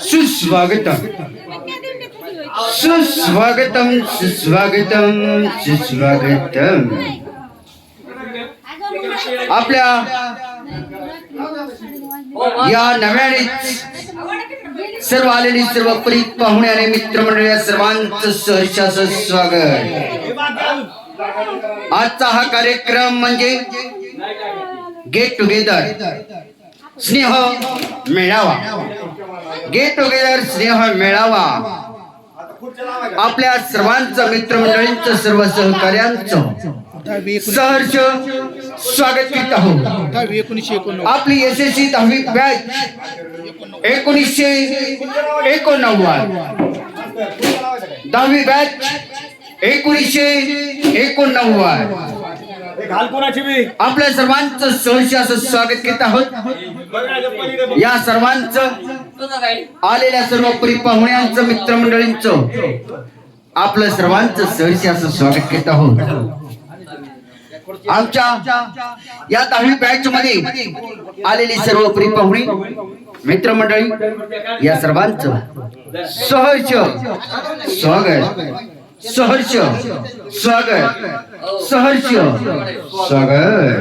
सुस्वागतम। सुस्वागतम सुस्वागतम सुस्वागतम। आपल्या या नव्याने सर्व आलेली सर्व परीत पाहुणे आणि मित्रमंडळी सर्वांचं सहर्षाचं स्वागत. आजचा हा कार्यक्रम म्हणजे गेट टुगेदर स्नेह मेळावा. गेट टुगेदर स्नेह मेळावा. आपल्या सर्वांचं मित्रमंडळींचं सर्व सहकार्यांचं सहर्ष स्वागत करीत आहोत दहावी एकोणीसशे एकोणनव्वद. आपली एस एस सी दहावी बॅच एकोणीसशे एकोणनव्वद. दहावी बॅच एकोणीसशे एकोणनव्वद. आपल्या सर्वांचं सहर्ष असं स्वागत करीत आहोत या सर्वांचं आलेल्या सर्व परी पाहुण्यांचं मित्रमंडळींचं आपलं सर्वांचं सहर्ष असं स्वागत करीत आहोत आमच्या या दहावी बॅच मध्ये आलेली सर्व परी पाहुणी मित्रमंडळी या सर्वांचं सहर्ष स्वागत सहर्ष स्वागत सहर्ष स्वागत